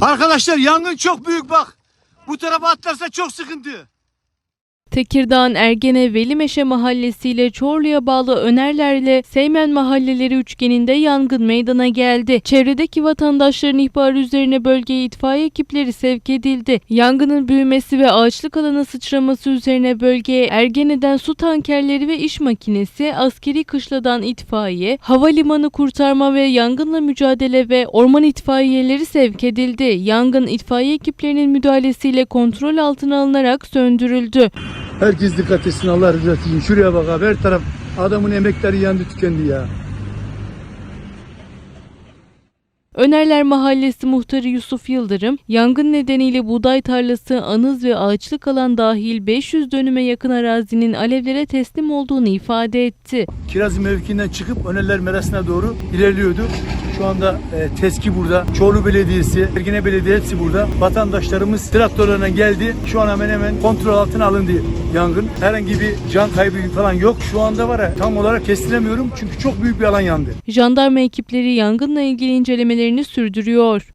Arkadaşlar yangın çok büyük bak. Bu tarafa atlarsa çok sıkıntı. Tekirdağ'ın Ergene Velimeşe Mahallesi ile Çorlu'ya bağlı Önerler'le Seymen mahalleleri üçgeninde yangın meydana geldi. Çevredeki vatandaşların ihbarı üzerine bölgeye itfaiye ekipleri sevk edildi. Yangının büyümesi ve ağaçlık alana sıçraması üzerine bölgeye Ergene'den su tankerleri ve iş makinesi, askeri kışladan itfaiye, havalimanı kurtarma ve yangınla mücadele ve orman itfaiyeleri sevk edildi. Yangın itfaiye ekiplerinin müdahalesiyle kontrol altına alınarak söndürüldü. Herkes dikkat etsin Allah rızası için. Şuraya bak abi her taraf adamın emekleri yandı tükendi ya. Önerler Mahallesi muhtarı Yusuf Yıldırım, yangın nedeniyle buğday tarlası, anız ve ağaçlık alan dahil 500 dönüme yakın arazinin alevlere teslim olduğunu ifade etti. Kirazlı mevkiinden çıkıp Öneller Merası'na doğru ilerliyordu. Şu anda e, TESKİ burada, Çorlu Belediyesi, Ergine Belediye hepsi burada. Vatandaşlarımız traktörlerine geldi. Şu an hemen hemen kontrol altına alındı yangın. Herhangi bir can kaybı falan yok. Şu anda var ya tam olarak kestiremiyorum çünkü çok büyük bir alan yandı. Jandarma ekipleri yangınla ilgili incelemelerini sürdürüyor.